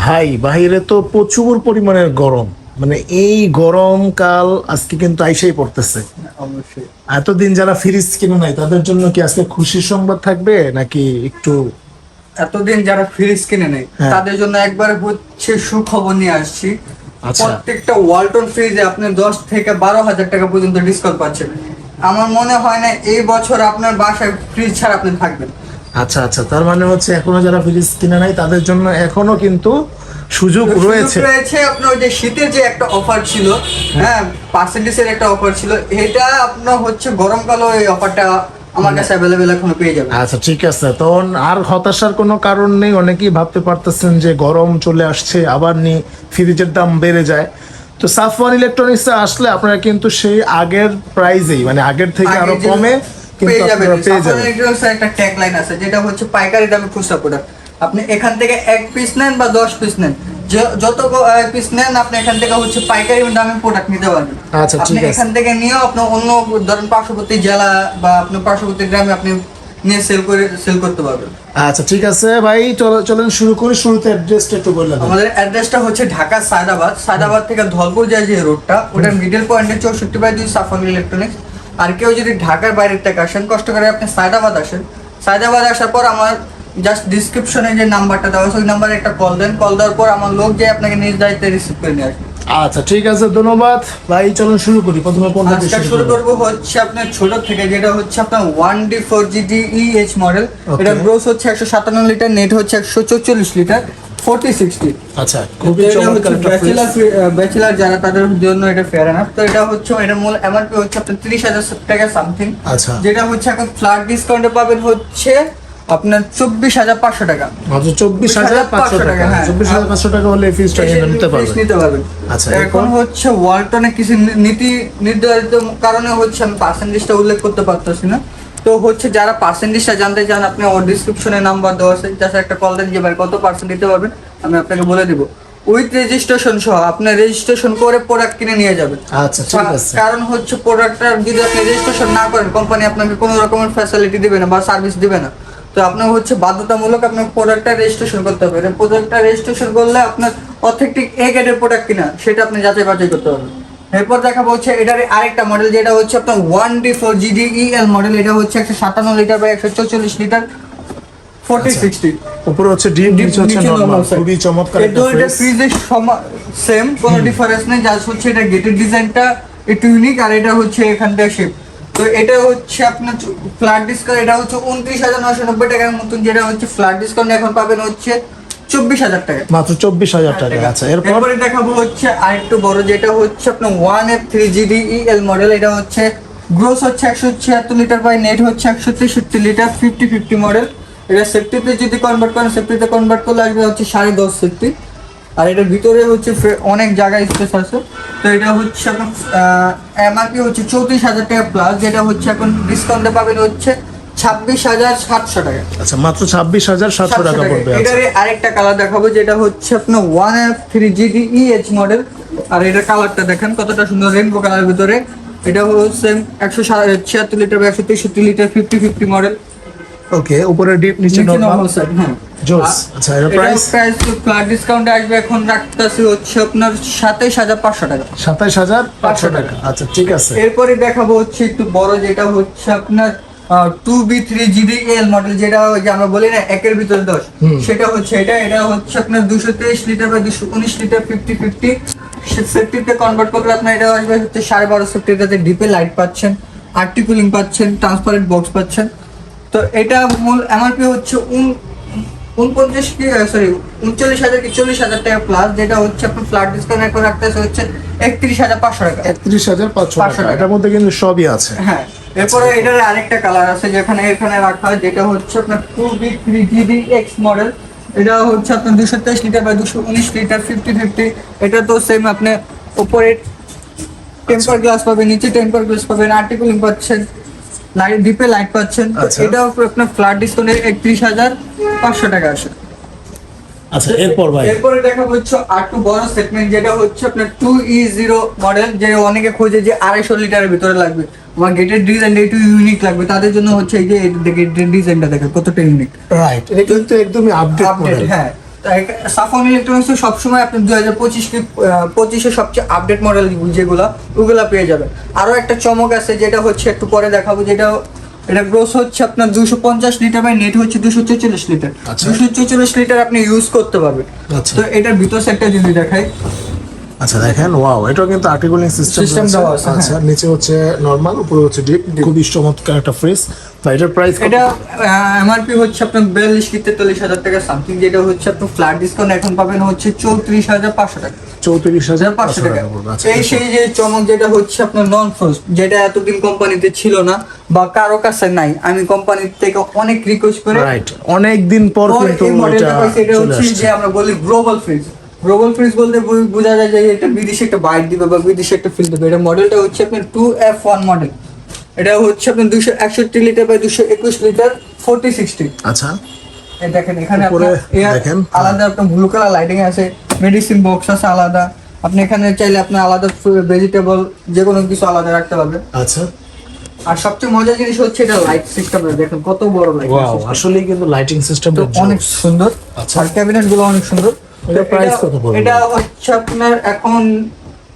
ভাই বাইরে তো প্রচুর পরিমাণের গরম। মানে এই গরমকাল আজকে কিন্তু আইসাই পড়তেছে। এতদিন যারা ফ্রিজ কিনে নাই তাদের জন্য কি আজকে খুশির সংবাদ থাকবে? নাকি একটু এতদিন যারা ফ্রিজ কিনে নেই হ্যাঁ। তাদের জন্য একবার হচ্ছে সুখবর নিয়ে আসছি। আচ্ছা। প্রত্যেকটা ওয়ালটন ফ্রিজে আপনি দশ থেকে বারো হাজার টাকা পর্যন্ত ডিসকাউন্ট পাচ্ছেন। আমার মনে হয় না এই বছর আপনার বাসায় ফ্রিজ ছাড়া আপনি থাকবেন। আচ্ছা আচ্ছা তার মানে হচ্ছে এখনও যারা ফ্রিজ কিনে নাই তাদের জন্য এখনও কিন্তু সুযোগ রয়েছে। রয়েছে আপনার যে শীতের যে একটা অফার ছিল হ্যাঁ পার্সেন্টেজের একটা অফার ছিল এটা আপনার হচ্ছে গরমকালে এই অফারটা আমার কাছে অ্যাভেলেবেল এখনও পেয়ে যাবে আচ্ছা ঠিক আছে। তখন আর হতাশার কোনো কারণ নেই অনেকেই ভাবতে পারতেছেন যে গরম চলে আসছে আবার নি ফ্রিজের দাম বেড়ে যায়। তো সাফওয়ান ইলেকট্রনিক্সে আসলে আপনারা কিন্তু সেই আগের প্রাইজেই মানে আগের থেকে আরও কমে পেয়ে যাবেন। একটা ট্যাগ লাইন আছে যেটা হচ্ছে পাইকারি দামে খুচরা প্রোডাক্ট আপনি এখান থেকে এক পিস নেন বা দশ পিস নেন। যত পিস নেন আপনি এখান থেকে হচ্ছে পাইকারি দামে প্রোডাক্ট নিতে পারবেন। আচ্ছা, ঠিক আপনি আছে। এখান থেকে নিয়েও আপনি অন্য ধরেন পার্শ্ববর্তী জেলা বা আপনার পার্শ্ববর্তী গ্রামে আপনি নিয়ে সেল করে সেল করতে পারবেন। আচ্ছা ঠিক আছে ভাই চলো- চলেন শুরু করি। শুরুতে অ্যাড্রেসটা একটু বললেন আমাদের অ্যাড্রেসটা হচ্ছে ঢাকা সায়দাবাদ সায়দাবাদ থেকে ধলপুর যায় যে রোডটা ওটা মিডল পয়েন্টে চৌষট্টি বাই দুই সাফারি ইলেকট্রনিক্স আর কেউ যদি ঢাকার বাইরের থেকে আসেন কষ্ট করে আপনি সায়দাবাদ আসেন। সায়দাবাদ আসার পর আমার জাস্ট ডিসক্রিপশনে যে নাম্বারটা দেওয়া আছে ওই নাম্বারে একটা কল দেন। কল দেওয়ার পর আমার লোক যে আপনাকে নিজ দায়িত্বে রিসিভ করে নিয়ে আসবে। আচ্ছা ঠিক আছে ধন্যবাদ। ভাই চলুন শুরু করি। প্রথমে কোনটা আজকে শুরু করব হচ্ছে আপনার ছোট থেকে যেটা হচ্ছে আপনার one D four GD EH model এটা গ্রোস হচ্ছে একশো সাতান্ন লিটার নেট হচ্ছে একশো চৌচল্লিশ লিটার। ফোর্টি সিক্সটি আচ্ছা খুবই চমৎকার ব্যাচেলার যারা তাদের জন্য এটা ফেয়ার এনাফ তো এটা হচ্ছে এটার মূল এমআরপি হচ্ছে আপনার তিরিশ হাজার টাকা সামথিং আচ্ছা। যেটা হচ্ছে এখন ফ্ল্যাট ডিসকাউন্টে পাবেন হচ্ছে আপনার চব্বিশ হাজার পাঁচশো টাকা। চব্বিশ হাজার পাঁচশো টাকা। হ্যাঁ। চব্বিশ হাজার পাঁচশো টাকা হলে ফিজটা নিতে ফ্রিজ পারবেন। নিতে পারবেন। আচ্ছা, এখন হচ্ছে ওয়ালটনে কিছু নীতি নির্ধারিত কারণে হচ্ছে আমি পার্সেন্টেজটা উল্লেখ করতে পারতেছি না। তো হচ্ছে যারা পার্সেন্টেজটা জানতে চান আপনি ওর ডিসক্রিপশনে নাম্বার দেওয়া আছে জাস্ট একটা কল দেন যে ভাই কত পার্সেন্ট দিতে পারবেন আমি আপনাকে বলে দিব। উইথ রেজিস্ট্রেশন সহ আপনি রেজিস্ট্রেশন করে প্রোডাক্ট কিনে নিয়ে যাবেন। আচ্ছা ঠিক আছে। কারণ হচ্ছে প্রোডাক্টটা যদি আপনি রেজিস্ট্রেশন না করেন কোম্পানি আপনাকে কোনো রকমের ফ্যাসিলিটি দিবে না বা সার্ভিস দিবে না। তো আপনার হচ্ছে বাধ্যতামূলক আপনার প্রোডাক্টটা রেজিস্ট্রেশন করতে হবে। প্রোডাক্টটা রেজিস্ট্রেশন করলে আপনার অথেন্টিক এ গ্রেডের প্রোডাক্ট কিনা সেটা আপনি যাচাই বাছাই করতে পারবেন। এরপর দেখাবো হচ্ছে এটার আরেকটা মডেল যেটা হচ্ছে আপনার one D four GD EL model এটা হচ্ছে একশো সাতান্ন লিটার বা একশো চৌচল্লিশ লিটার ফোর্টি সিক্সটি উপরে হচ্ছে ডিপ নিচে হচ্ছে নরমাল খুবই চমৎকার একটা এটা ফ্রিজের সেম কোনো ডিফারেন্স নেই হচ্ছে এটা গেটের ডিজাইনটা একটু ইউনিক আর এটা হচ্ছে শেপ তো এটা হচ্ছে আপনার ফ্ল্যাট ডিসকাউন্ট এটা হচ্ছে উনত্রিশ হাজার নশো নব্বই টাকার মতন যেটা হচ্ছে ফ্ল্যাট ডিসকাউন্ট এখন পাবেন হচ্ছে চব্বিশ হাজার টাকা। মাত্র চব্বিশ হাজার টাকা আচ্ছা এরপরে? দেখাবো হচ্ছে আরেকটু বড় যেটা হচ্ছে আপনার one F three GD EL model এটা হচ্ছে গ্রোস হচ্ছে একশো ছিয়াত্তর লিটার বাই নেট হচ্ছে একশো তেষট্টি লিটার ফিফটি ফিফটি মডেল এটা সেফটিতে যদি কনভার্ট করেন সেফটিতে কনভার্ট করলে আসবে হচ্ছে সাড়ে দশ সেফটি আর এটার ভিতরে হচ্ছে অনেক জায়গায় স্পেস আছে। তো এটা হচ্ছে আপনার এমআরপি হচ্ছে চৌত্রিশ হাজার টাকা প্লাস যেটা হচ্ছে এখন ডিসকাউন্টে পাবেন হচ্ছে ছাব্বিশ হাজার সাতশো টাকা। আচ্ছা মাত্র ছাব্বিশ হাজার সাতশো টাকা পড়বে আচ্ছা। এটারে আরেকটা কালার দেখাবো যেটা হচ্ছে আপনার one F three GD EH model আর এটার কালারটা দেখেন কতটা সুন্দর রেনবো কালার ভিতরে। এটা হচ্ছে একশো ছিয়াত্তর লিটার বা একশো তেষট্টি litre fifty fifty model okay উপরে ডিপ নিচে নরমাল হ্যাঁ। জোস আচ্ছা এর প্রাইস প্রাইস ফ্ল্যাট ডিসকাউন্টে আসবে এখন রাখতেছি হচ্ছে আপনার সাতাইশ হাজার পাঁচশো টাকা। সাতাইশ হাজার পাঁচশো টাকা। আচ্ছা ঠিক আছে। এরপরে দেখাবো হচ্ছে একটু বড় যেটা হচ্ছে আপনার two B three GD L model যেটা ওই যে আমরা বলি না একের ভিতরে দশ। সেটা হচ্ছে এটা এটা হচ্ছে আপনার দুশো তেইশ লিটার বা দুশো উনিশ লিটার ফিফটি ফিফটি সেফটিতে কনভার্ট করলে আপনার এটা আসবে হচ্ছে সাড়ে বারো সেফটিটাতে ডিপে লাইট পাচ্ছেন আর্টি কুলিং পাচ্ছেন ট্রান্সপারেন্ট বক্স পাচ্ছেন। তো এটা মূল এমআরপি হচ্ছে উন উনপঞ্চাশ কি সরি উনচল্লিশ হাজার কি চল্লিশ হাজার টাকা প্লাস যেটা হচ্ছে আপনার ফ্ল্যাট ডিসকাউন্ট এখন রাখতেছে হচ্ছে একত্রিশ হাজার পাঁচশো টাকা। একত্রিশ হাজার পাঁচশো টাকা। টাকা। এটার মধ্যে কিন্তু সবই আছে। হ্যাঁ। এরপরে এটার আরেকটা কালার আছে যেখানে এখানে রাখা হয় যেটা হচ্ছে আপনার two B three GD X model এটা হচ্ছে আপনার দুশো তেইশ লিটার বা দুশো উনিশ লিটার ফিফটি ফিফটি এটা তো সেম আপনি উপরে টেম্পার গ্লাস পাবেন নিচে টেম্পার গ্লাস পাবেন আর্টিকুলিং পাচ্ছেন লাইট ডিপে লাইট পাচ্ছেন। আচ্ছা। এটাও আপনার ফ্ল্যাট ডিসকাউন্টে একত্রিশ হাজার পাঁচশো টাকা আসে। আচ্ছা এরপর ভাই। এরপরে দেখা হচ্ছে আর একটু বড় সেগমেন্ট যেটা হচ্ছে আপনার টু ই জিরো মডেল যে অনেকে খোঁজে যে আড়াইশো লিটারের ভিতরে লাগবে। আমার গেটের ডিজাইনটা একটু ইউনিক লাগবে। তাদের জন্য হচ্ছে এই যে গেটের ডিজাইনটা দেখে কতটা ইউনিক রাইট এটা কিন্তু একদমই আপডেট আপডেট হ্যাঁ। সাফন ইলেকট্রনিক্স সবসময় আপনি দুই হাজার পঁচিশ পঁচিশে সবচেয়ে আপডেট মডেল যেগুলো ওগুলা পেয়ে যাবেন। আরও একটা চমক আছে যেটা হচ্ছে একটু পরে দেখাবো যেটা এটা গ্রোস হচ্ছে আপনার দুশো পঞ্চাশ লিটার বাই নেট হচ্ছে দুশো ছেচল্লিশ লিটার আচ্ছা। দুশো ছেচল্লিশ লিটার আপনি ইউজ করতে পারবেন। আচ্ছা। তো এটার ভিতর সেটটা যদি দেখাই। আচ্ছা দেখেন ওয়াও এটা কিন্তু আর্টিকুলিং সিস্টেম System দেওয়া আচ্ছা নিচে হচ্ছে নর্মাল উপরে হচ্ছে ডিপ খুবই চমৎকার একটা ফ্রিজ তো এটার প্রাইস এটা এমআরপি হচ্ছে আপনার বিয়াল্লিশ কি তেতাল্লিশ হাজার টাকা সামথিং যেটা হচ্ছে আপনার ফ্ল্যাট ডিসকাউন্ট এখন পাবেন হচ্ছে চৌত্রিশ হাজার পাঁচশো টাকা। চৌত্রিশ হাজার পাঁচশো টাকা। আচ্ছা এই সেই যে চমক যেটা হচ্ছে আপনার নন ফ্রোস্ট যেটা এতদিন কোম্পানিতে ছিল না বা কারও কাছে নাই আমি কোম্পানি থেকে অনেক রিকোয়েস্ট করে রাইট অনেক দিন পর কিন্তু এটা হচ্ছে যে আমরা বলি গ্লোবাল ফ্রিজ গ্লোবাল ফ্রিজ বলতে বোঝা যায় যে এটা বিদেশে একটা বাইট দিবে বা বিদেশে একটা ফিল দিবে। এটা মডেলটা হচ্ছে আপনার টু এফ ওয়ান মডেল এটা হচ্ছে আপনার দুশো একষট্টি লিটার বা দুশো একুশ লিটার ফোরটি সিক্সটি আচ্ছা। এই দেখেন এখানে আপনার দেখেন। আলাদা আপনার ব্লু কালার লাইটিং আছে মেডিসিন বক্স আছে আলাদা। আপনি এখানে চাইলে আপনি আলাদা ভেজিটেবল যে কোনো কিছু আলাদা রাখতে পারবেন। আচ্ছা। আর সবচেয়ে মজার জিনিস হচ্ছে এটা লাইট সিস্টেম দেখেন কত বড় লাইট আসলে কিন্তু লাইটিং সিস্টেম অনেক সুন্দর। আচ্ছা। আর ক্যাবিনেটগুলো অনেক সুন্দর। এটা- কত পড়বে? এটা হচ্ছে আপনার এখন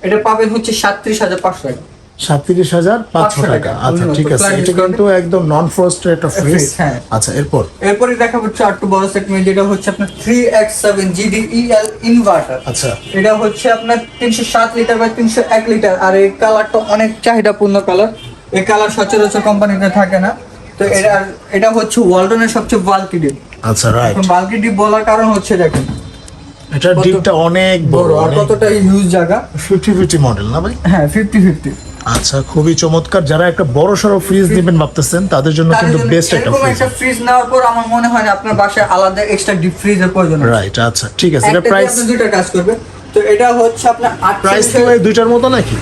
এটা পাবেন হচ্ছে সাতত্রিশ হাজার পাঁচশো টাকা। সাতত্রিশ হাজার পাঁচশো টাকা। আচ্ছা ঠিক আছে। এটা কিন্তু একদম নন ফ্রস্টের একটা ফ্রিজ। আচ্ছা এরপর? এরপরে দেখা হচ্ছে আর একটু বড় সেগমেন্ট যেটা হচ্ছে আপনার three X seven G D E L inverter আচ্ছা। এটা হচ্ছে আপনার তিনশো সাত লিটার বা তিনশো এক লিটার আর এই কালারটা অনেক চাহিদাপূর্ণ কালার এই কালার সচরাচর কোম্পানিতে থাকে না। তো এটা এটা হচ্ছে ওয়ালটনের সবচেয়ে বাল্কি ডিপ আচ্ছা রাইট বাল্কি ডিপ বলার কারণ হচ্ছে দেখেন। এটা ডিপটা অনেক বড় আর কতটা ইউজ জায়গা? ফিফটি ফিফটি মডেল না ভাই? হ্যাঁ ফিফটি ফিফটি আচ্ছা খুবই চমৎকার। যারা একটা বড় সড়ো ফ্রিজ নেবেন ভাবতেছেন তাদের জন্য কিন্তু বেস্ট একটা ফ্রিজ একটা ফ্রিজ নেওয়ার পর আমার মনে হয় আপনার বাসায় আলাদা এক্সট্রা ডিপ ফ্রিজের প্রয়োজন। রাইট আচ্ছা ঠিক আছে। এটা প্রাইস দুটো কাজ করবে তো এটা হচ্ছে আপনার প্রাইস কি 48 দুইটার মতো নাকি?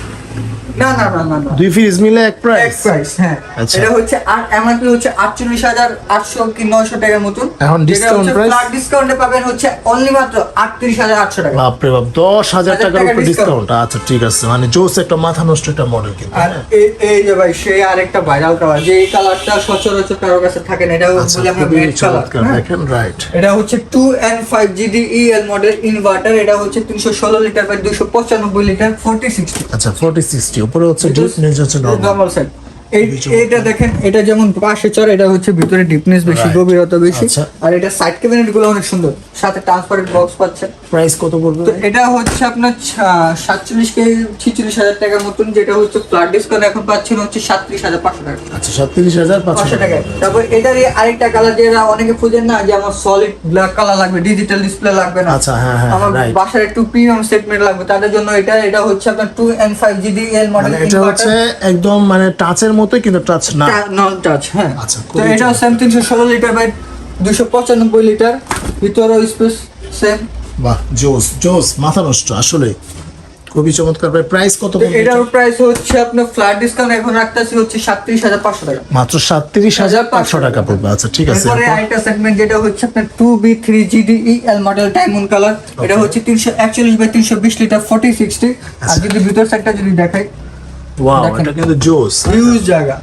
না না না না দুই ফ্রিজ মিলে এক এক প্রাইস প্রাইস হ্যাঁ। আচ্ছা। এটা হচ্ছে আর এমআরপি হচ্ছে আটচল্লিশ হাজার আটশো কি নয়শো টাকার মতন। এখন discount price? ফ্ল্যাট ডিসকাউন্টে পাবেন হচ্ছে অনলি মাত্র আটত্রিশ হাজার আটশো টাকা। বাপ দশ হাজার হাজার টাকার উপর ডিসকাউন্ট আচ্ছা ঠিক আছে। মানে জোস একটা মাথা নষ্ট একটা মডেল কিন্তু আর এই- এই যে ভাই সেই আরেকটা ভাইরাল কালার যে এই কালারটা সচরাচর কারও কাছে থাকে না এটা আচ্ছা আমরা খুবই ম্যাট কালার দেখেন রাইট এটা হচ্ছে two N five GD EL model inverter এটা হচ্ছে তিনশো ষোলো লিটার বাই দুশো পঁচানব্বই লিটার ফোরটি সিক্সটি আচ্ছা ফোর্টি সিক্সটি উপরে হচ্ছে ডিপ নিচে হচ্ছে নর্মাল নর্মাল সাইড এই খুবই চমৎকার। এটা দেখেন এটা যেমন পাশে চড় এটা হচ্ছে ভিতরে ডিপনেস বেশি গভীরতা বেশি। আচ্ছা। আর এটা সাইড ক্যাবিনেটগুলো অনেক সুন্দর। সাথে ট্রান্সপারেন্ট বক্স পাচ্ছেন প্রাইস কত পড়বে? তো এটা হচ্ছে আপনার সাতচল্লিশ কে ছিচল্লিশ হাজার টাকার মতন যেটা হচ্ছে ফ্ল্যাট ডিসকাউন্ট এখন পাচ্ছেন হচ্ছে সাতত্রিশ হাজার পাঁচশো টাকা। আচ্ছা সাতত্রিশ হাজার পাঁচশো টাকা। তারপর এটারই আরেকটা কালার যেটা অনেকে খুঁজেন না যে আমার সলিড ব্ল্যাক কালার লাগবে ডিজিটাল ডিসপ্লে লাগবে না। আচ্ছা, হ্যাঁ, হ্যাঁ, আমার বাসার একটু প্রিমিয়াম সেগমেন্ট লাগবে তাদের জন্য এটা এটা হচ্ছে আপনার two N five GD L model এটা হচ্ছে একদম মানে টাচের মতোই কিন্তু টাচ না। নন টাচ হ্যাঁ। আচ্ছা, তো চমৎকার। সেম তিনশো ষোলো লিটার বাই দুশো পঁচানব্বই লিটার ভিতরেও স্পেস সেম বাহ জোস জোস মাথা নষ্ট আসলে। খুবই চমৎকার। ভাই প্রাইস কত এটার প্রাইস হচ্ছে আপনার ফ্ল্যাট ডিসকাউন্ট এখন রাখতেছি হচ্ছে সাতত্রিশ হাজার পাঁচশো টাকা। মাত্র সাতত্রিশ হাজার পাঁচশো টাকা পড়বে। আচ্ছা ঠিক আছে। এরপরে আরেকটা সেগমেন্ট যেটা হচ্ছে আপনার two B three GD L model diamond colour এটা হচ্ছে তিনশো একচল্লিশ বাই তিনশো বিশ লিটার ফোর্টি সিক্সটি আর যদি ভিতর সাইডটা যদি দেখাই ওয়াও। এটা কিন্তু জোস। হিউজ জায়গা।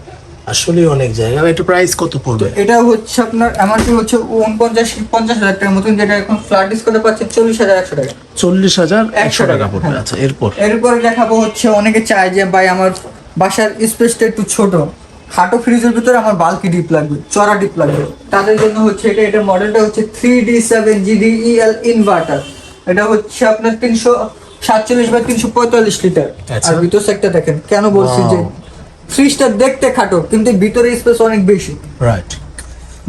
আসলে অনেক জায়গা। এটা প্রাইস কত পড়বে? এটা হচ্ছে আপনার এমআরপি হচ্ছে উনপঞ্চাশ পঞ্চাশ হাজার টাকার মতন যেটা এখন ফ্ল্যাট ডিসকাউন্টে পাচ্ছে চল্লিশ হাজার একশো টাকা। চল্লিশ হাজার একশো টাকা পড়বে। হ্যাঁ। আচ্ছা এরপর? এরপরে দেখাবো হচ্ছে অনেকে চায় যে ভাই আমার বাসার স্পেসটা একটু ছোট। খাটো ফ্রিজের ভিতরে আমার বাল্কি ডিপ লাগবে চড়া ডিপ লাগবে। তাদের জন্য হচ্ছে এটা এটা মডেলটা হচ্ছে three D seven GD EL inverter এটা হচ্ছে আপনার তিনশো সাতচল্লিশ বাই তিনশো পঁয়তাল্লিশ লিটার আচ্ছা। আর ভিতর সেক্টর দেখেন কেন বলছি যে ফ্রিজটা দেখতে খাটো কিন্তু ভিতরে স্পেস অনেক বেশি। রাইট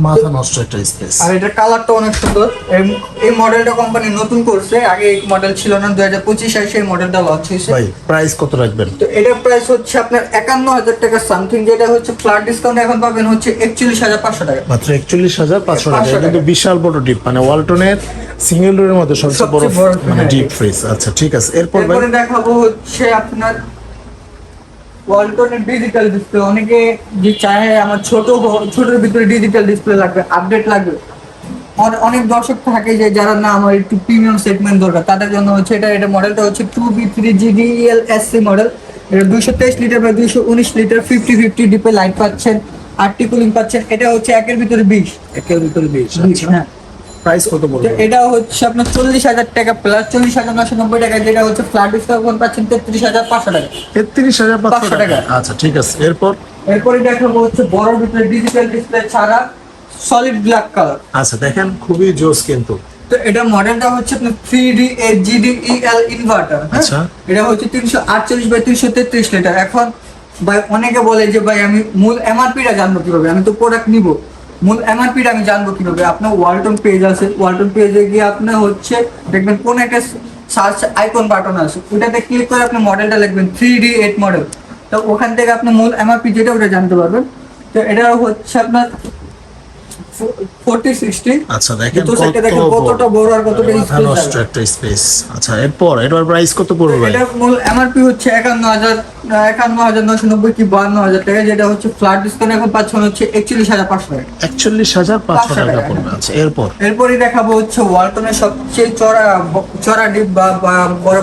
মাথা নষ্ট একটা স্পেস আর এটার কালারটা অনেক সুন্দর। এই- এই মডেলটা কোম্পানি নতুন করছে। আগে এই মডেল ছিল না দুই হাজার পঁচিশ সালে সেই মডেলটা লঞ্চ হয়েছে। ভাই প্রাইস কত রাখবেন? তো এটার প্রাইস হচ্ছে আপনার একান্ন হাজার টাকা সামথিং যেটা হচ্ছে ফ্ল্যাট ডিসকাউন্ট এখন পাবেন হচ্ছে একচল্লিশ হাজার পাঁচশো টাকা। মাত্র একচল্লিশ হাজার পাঁচশো টাকা। 500 এটা কিন্তু বিশাল বড় ডিপ মানে ওয়ালটনের সিঙ্গেল ডোরের মধ্যে সবচেয়ে বড় মানে। ডিপ ফ্রিজ আচ্ছা ঠিক আছে। এরপর ভাই? এরপরে দেখাবো হচ্ছে আপনার ওয়ালটনের ডিজিটাল ডিসপ্লে অনেকে যে চায় আমার ছোট হ- ভিতরে ডিজিটাল ডিসপ্লে লাগবে আপডেট লাগবে। অনেক দর্শক থাকে যে যারা না আমার একটু প্রিমিয়াম সেগমেন্ট দরকার তাদের জন্য হচ্ছে এটা এটা মডেলটা হচ্ছে two B three GDL SC model এটা দুইশো তেইশ লিটার বা দুইশো উনিশ লিটার ফিফটি ফিফটি ডিপে লাইট পাচ্ছেন আটটি কুলিং পাচ্ছেন এটা হচ্ছে একের ভিতরে বিশ। একের ভিতরে বিশ বিশ, হ্যাঁ। প্রাইস কত পড়বে? এটা হচ্ছে আপনার চল্লিশ হাজার টাকা প্লাস চল্লিশ হাজার নশো নব্বই টাকা যেটা হচ্ছে ফ্ল্যাট ডিসকাউন্ট পাচ্ছেন তেত্রিশ হাজার পাঁচশো টাকা। তেত্রিশ হাজার পাঁচশো টাকা। আচ্ছা ঠিক আছে। এরপর? এরপরে দেখাবো হচ্ছে বড় ভিতরে ডিজিটাল ডিসপ্লে ছাড়া সলিড ব্ল্যাক কালার আচ্ছা দেখেন খুবই জোস কিন্তু। তো এটা মডেলটা হচ্ছে আপনার three D eight GD EL inverter আচ্ছা। এটা হচ্ছে তিনশো আটচল্লিশ বাই তিনশো তেত্রিশ লিটার এখন ভাই অনেকে বলে যে ভাই আমি মূল এমআরপিটা জানব কীভাবে? আমি তো প্রোডাক্ট নিব। মূল এমআরপিটা আমি জানব কীভাবে? আপনার ওয়ালটন পেজ আছে। ওয়ালটন পেজে গিয়ে আপনার হচ্ছে দেখবেন কোন একটা সার্চ আইকন বাটন আছে। ওটাতে ক্লিক করে আপনি মডেলটা লিখবেন থ্রি ডি এইট মডেল তো ওখান থেকে আপনি মূল এমআরপি যেটা, ওটা জানতে পারবেন। তো এটা হচ্ছে আপনার ফোরটি সিক্সটি। আচ্ছা দেখেন কতটা বড় আর কতটা নষ্ট একটা স্পেস আচ্ছা এরপর এটার প্রাইস কত পড়বে এটা মূল এমআরপি হচ্ছে একান্ন হাজার একান্ন হাজার নশো নব্বই কি বান্ন হাজার টাকা যেটা হচ্ছে ফ্ল্যাট ডিসকাউন্ট এখন পাচ্ছেন হচ্ছে একচল্লিশ হাজার পাঁচশো টাকা। একচল্লিশ হাজার পাঁচশো টাকা। পড়বে। আচ্ছা এরপর? এরপরই দেখাবো হচ্ছে ওয়ালটনের সবচেয়ে চড়া চড়া ডিপ বা বা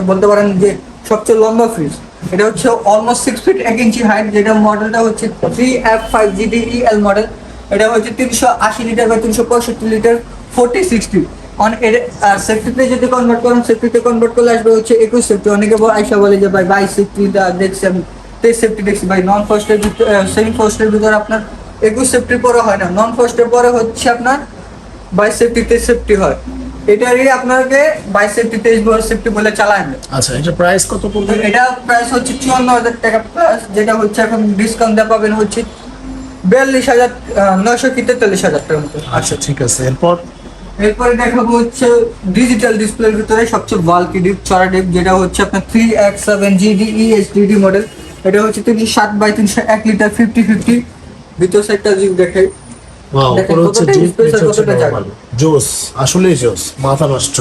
বলতে পারেন যে সবচেয়ে লম্বা ফ্রিজ এটা হচ্ছে অলমোস্ট সিক্স ফিট এক ইঞ্চি হাইট যেটা মডেলটা হচ্ছে three F five GD EL model এটা হচ্ছে তিনশো আশি লিটার বা তিনশো পঁয়ষট্টি লিটার ফোরটি সিক্সটি অন আর সেফটিতে যদি কনভার্ট করেন সেফটিতে কনভার্ট করলে আসবে হচ্ছে একুশ সেফটি অনেকে বলে- আইসা বলে যে ভাই সেফটিটা দেখছি আমি তেইশ সেফটি দেখছি। ভাই নন ফার্স্টের সেমি ফার্স্টের ভিতরে আপনার একুশ সেফটির পরে হয় না। নন ফার্স্টের পরে হচ্ছে আপনার বাই সেফটিতে সেফটি হয়। এটারই আপনাকে সেফটি তেইশ বড় সেফটি বলে না। আচ্ছা এটা প্রাইস কত পড়বে? এটা প্রাইস হচ্ছে চুয়ান্ন হাজার টাকা প্লাস যেটা হচ্ছে এখন ডিসকাউন্ট দেওয়া পাবেন হচ্ছে বিয়াল্লিশ হাজার নয়শো কি তেতাল্লিশ হাজার টাকার মতো। আচ্ছা ঠিক আছে। এরপর? এরপরে দেখাবো হচ্ছে ডিজিটাল ডিসপ্লের ভিতরে সবচেয়ে বাল্কি ডিপ চড়া ডিপ যেটা হচ্ছে আপনার three X seven GD HDD model এটা হচ্ছে তিনশো সাত বাই তিনশো এক লিটার ফিফটি ফিফটি ভিতর সাইডটা জিপ দেখাই জোস আসলেই জোস মাথা নষ্ট।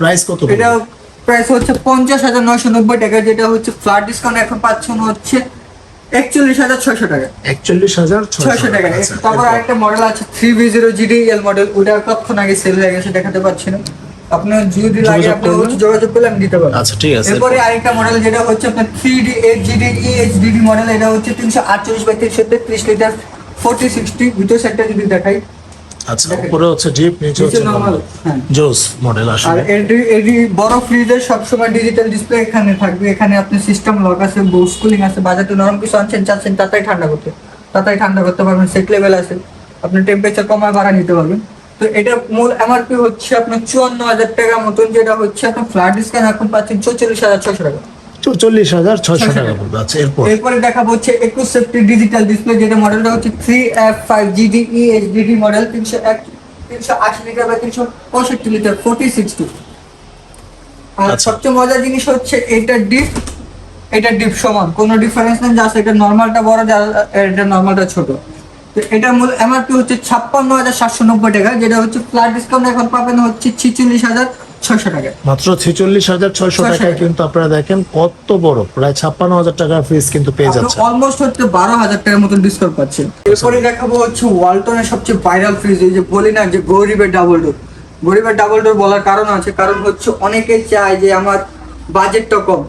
প্রাইস কত এটা প্রাইস হচ্ছে পঞ্চাশ হাজার নয়শো নব্বই টাকা যেটা হচ্ছে ফ্ল্যাট ডিসকাউন্ট এখন পাচ্ছেন হচ্ছে একচল্লিশ হাজার ছয়শো টাকা। একচল্লিশ হাজার ছয়শো টাকা। আচ্ছা, তারপর। আরেকটা মডেল আছে three B zero GD L model ওটা কতক্ষণ আগে সেল হয়ে গেছে দেখাতে পারছি না। আপনার যদি লাগে যোগাযোগ আপনি যোগাযোগ করলে আমি দিতে পারব। আচ্ছা ঠিক আছে এরপরে? আরেকটা মডেল যেটা হচ্ছে আপনার three D eight GD HDD model এটা হচ্ছে তিনশো আটচল্লিশ বাই তিনশো তেত্রিশ লিটার ফোর্টি সিক্সটি ভিতর সেটটা যদি দেখাই আচ্ছা। উপরে হচ্ছে ডিপ নিচে হচ্ছে নরমাল হ্যাঁ। জোস মডেল আর আসলে এটি এটি বড় ফ্রিজের সবসময় ডিজিটাল ডিসপ্লে এখানে থাকবে। এখানে আপনি সিস্টেম লক আছে বুস্ট কুলিং আছে বাজারে নরম কিছু আনছেন চাচ্ছেন তাড়াতাড়ি ঠান্ডা করতে। তাড়াতাড়ি ঠান্ডা করতে পারবেন সেট লেভেল আছে। আপনি টেম্পারেচার কমায় বাড়া নিতে পারবেন। তো এটা মূল এমআরপি হচ্ছে আপনার চুয়ান্ন হাজার টাকা মতন যেটা হচ্ছে আপনার ফ্ল্যাট ডিসকাউন্ট এখন পাচ্ছেন চৌচল্লিশ হাজার ছশো টাকা। চল্লিশ হাজার ছয়শো টাকা পড়বে। আচ্ছা এরপর? এরপরে দেখাবো হচ্ছে একুশ সেফটি ডিজিটাল ডিসপ্লে যেটা মডেলটা হচ্ছে three F five GD HDD model তিনশো এক তিনশো আশি লিটার বা তিনশো পঁয়ষট্টি লিটার ফোর্টি সিক্সটি আর আচ্ছা। সবচেয়ে মজার জিনিস হচ্ছে এটা ডিপ এটা ডিপ সমান কোনো ডিফারেন্স নেই জাস্ট এটা নর্মালটা বড় যা এটা নর্মালটা ছোট। তো এটার মূল এমআরপি হচ্ছে ছাপ্পান্ন হাজার সাতশো নব্বই টাকা যেটা হচ্ছে ফ্ল্যাট ডিসকাউন্ট এখন পাবেন হচ্ছে ছিচল্লিশ হাজার ছয়শো টাকা। মাত্র ছেচল্লিশ হাজার ছয়শো টাকায় কিন্তু আপনারা দেখেন কত বড়। প্রায় ছাপ্পান্ন হাজার টাকার ফ্রিজ কিন্তু পেয়ে যাচ্ছে অলমোস্ট হচ্ছে বারো হাজার টাকার মতন ডিসকাউন্ট পাচ্ছেন। এরপরে দেখাবো হচ্ছে ওয়ালটনের সবচেয়ে ভাইরাল ফ্রিজ এই যে বলি না যে গরিবের ডাবল ডোর গরিবের ডাবল ডোর বলার কারণ আছে কারণ হচ্ছে অনেকে চায় যে আমার বাজেটটা কম।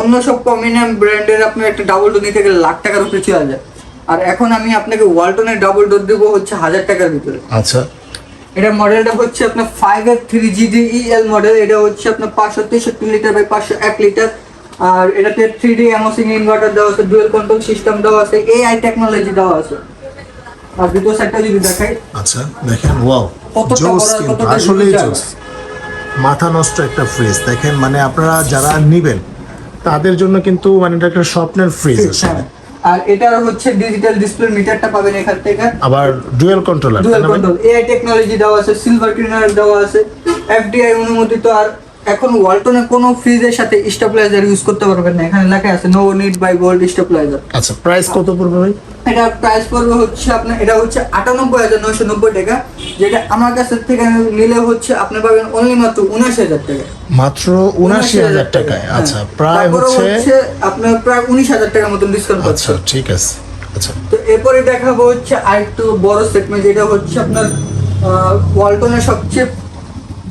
অন্য সব কমিনিয়াম ব্র্যান্ডের আপনার একটা ডাবল ডোর নিতে গেলে লাখ টাকার উপরে চলে যায়। আর এখন আমি আপনাকে ওয়ালটনের ডাবল ডোর দেবো হচ্ছে হাজার টাকার ভিতরে। আচ্ছা। এটা মডেলটা হচ্ছে আপনার ফাইভ এর থ্রি জিডি ইএল মডেল এটা হচ্ছে আপনার পাঁচশো তেষট্টি লিটার বাই পাঁচশো এক লিটার আর এটাতে থ্রি ডি অ্যামোসিং ইনভার্টার দেওয়া আছে ডুয়েল কন্ট্রোল সিস্টেম দেওয়া আছে এআই টেকনোলজি দেওয়া আছে। আর ভিতর সাইডটা যদি দেখাই। আচ্ছা দেখেন ওয়াও কতটা জোস বড়, কিন্তু আসলেই জোস। মাথা নষ্ট একটা ফ্রিজ দেখেন মানে আপনারা যারা নিবেন তাদের জন্য কিন্তু মানে এটা একটা স্বপ্নের ফ্রিজ আসলে। হ্যাঁ। আর এটার হচ্ছে ডিজিটাল ডিসপ্লে মিটারটা পাবেন এখান থেকে। আবার dual controller dual control AI technology দেওয়া আছে সিলভার ক্লিনার দেওয়া আছে এফডিআই অনুমোদিত আর এখন ওয়ালটনে কোনো ফ্রিজের সাথে স্টেবিলাইজার ইউজ করতে পারবেন না। এখানে লেখা আছে no need by gold stabilizer আচ্ছা। প্রাইস কত পড়বে ভাই? এটা প্রাইস পড়বে হচ্ছে আপনার এটা হচ্ছে আটানব্বই হাজার নয়শো নব্বই টাকা যেটা আমার কাছ থেকে নিলে হচ্ছে আপনি পাবেন অনলি মাত্র উনআশি হাজার টাকা। মাত্র উনাশি হাজার টাকায়। আচ্ছা প্রায় হচ্ছে আপনার প্রায় উনিশ হাজার টাকার মতন ডিসকাউন্ট আচ্ছা ঠিক আছে। আচ্ছা। তো এরপরে দেখাবো হচ্ছে আরেকটু বড় সেগমেন্ট যেটা হচ্ছে আপনার ওয়ালটনের সবচেয়ে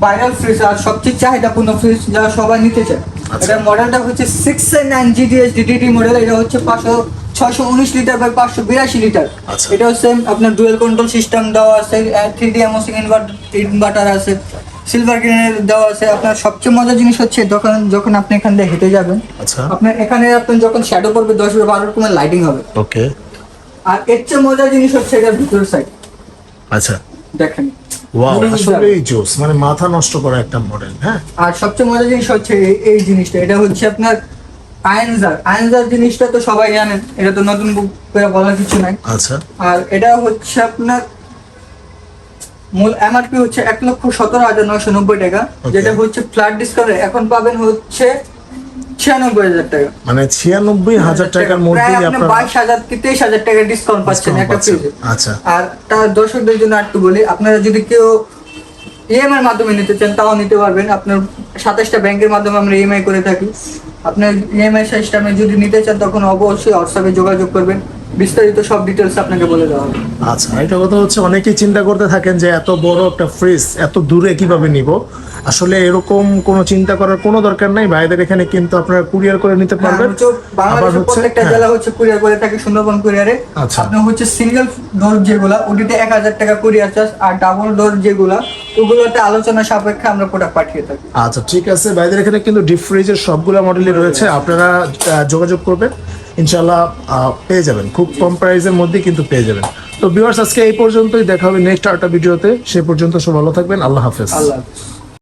ভাইরাল ফ্রিজ আর সবচেয়ে চাহিদাপূর্ণ ফ্রিজ যা সবাই নিতে চায়। আচ্ছা। এটার মডেলটা হচ্ছে six nine GDS DDT model এটা হচ্ছে পাঁচশো ছয়শো উনিশ লিটার বাই পাঁচশো বিরাশি লিটার আচ্ছা। এটাও সেম আপনার ডুয়েল কন্ট্রোল সিস্টেম দেওয়া আছে থ্রি ডি এমোসিং ইনভার্টার আছে সিলভার গ্রিনের দেওয়া আছে। আপনার সবচেয়ে মজার জিনিস হচ্ছে যখন যখন আপনি এখান দিয়ে হেঁটে যাবেন আচ্ছা। আপনার এখানে আপনার যখন শ্যাডো পড়বে দশ বা বারো রকমের লাইটিং হবে। ওকে আর এর চেয়ে মজার জিনিস হচ্ছে এটার ভিতর সাইড আচ্ছা। দেখেন। ওয়াও জোস মানে মাথা নষ্ট করা একটা মডেল হ্যাঁ? আর সবচেয়ে মজার জিনিস হচ্ছে এই জিনিসটা এটা হচ্ছে আপনার আয়েনজার আয়েনজার জিনিসটা তো সবাই জানেন এটা তো নতুন বুক করে বলার কিছু নাই। আচ্ছা। আর এটা হচ্ছে আপনার মূল এমআরপি হচ্ছে এক লক্ষ সতেরো হাজার নয়শো নব্বই টাকা যেটা হচ্ছে ফ্ল্যাট ডিসকাউন্টে এখন পাবেন হচ্ছে ছিয়ানব্বই হাজার টাকা। মানে ছিয়ানব্বই হাজার টাকার মধ্যে বাইশ হাজার কি তেইশ হাজার টাকা ডিসকাউন্ট পাচ্ছেন একটা। ফ্রিজে আচ্ছা। আর তার দর্শকদের জন্য একটু বলি আপনারা যদি কেউ ইএমআই মাধ্যমে নিতে চান তাও নিতে পারবেন। আপনার সাতাশটা ব্যাংকের মাধ্যমে আমরা ইএমআই করে থাকি। আপনার ইএমআই সিস্টেমে যদি নিতে চান তখন অবশ্যই হোয়াটসঅ্যাপে যোগাযোগ করবেন। বিস্তারিত সব ডিটেলস আপনাকে বলে দেওয়া হবে। আচ্ছা এটা কথা হচ্ছে অনেকেই চিন্তা করতে থাকেন যে এত বড় একটা ফ্রিজ এত দূরে কীভাবে নিব? আসলে এরকম কোনো চিন্তা করার কোনো দরকার নাই। ভাইদের এখানে কিন্তু আপনারা কুরিয়ার করে নিতে পারবেন। হচ্ছে বাংলাদেশের প্রত্যেকটা হ্যাঁ, জেলা হচ্ছে কুরিয়ার করে থাকে সুন্দরবন কুরিয়ারে আচ্ছা। আপনার হচ্ছে সিঙ্গেল ডোর যেগুলা ওটিতে এক হাজার টাকা কুরিয়ার চার্জ আর ডাবল ডোর যেগুলা ওগুলোতে আলোচনা সাপেক্ষে আমরা প্রোডাক্ট পাঠিয়ে থাকি। আচ্ছা ঠিক আছে। ভাইদের এখানে কিন্তু ডিপ ফ্রিজের সবগুলো মডেলই রয়েছে। আপনারা যোগাযোগ করবেন। ইনশাল্লাহ পেয়ে যাবেন। খুব কম প্রাইসের মধ্যে কিন্তু পেয়ে যাবেন। তো ভিউয়ার্স আজকে এই পর্যন্তই। দেখা হবে নেক্সট আরেকটা ভিডিওতে সে পর্যন্ত সব ভালো থাকবেন। আল্লাহ হাফেজ। আল্লাহ হাফেজ।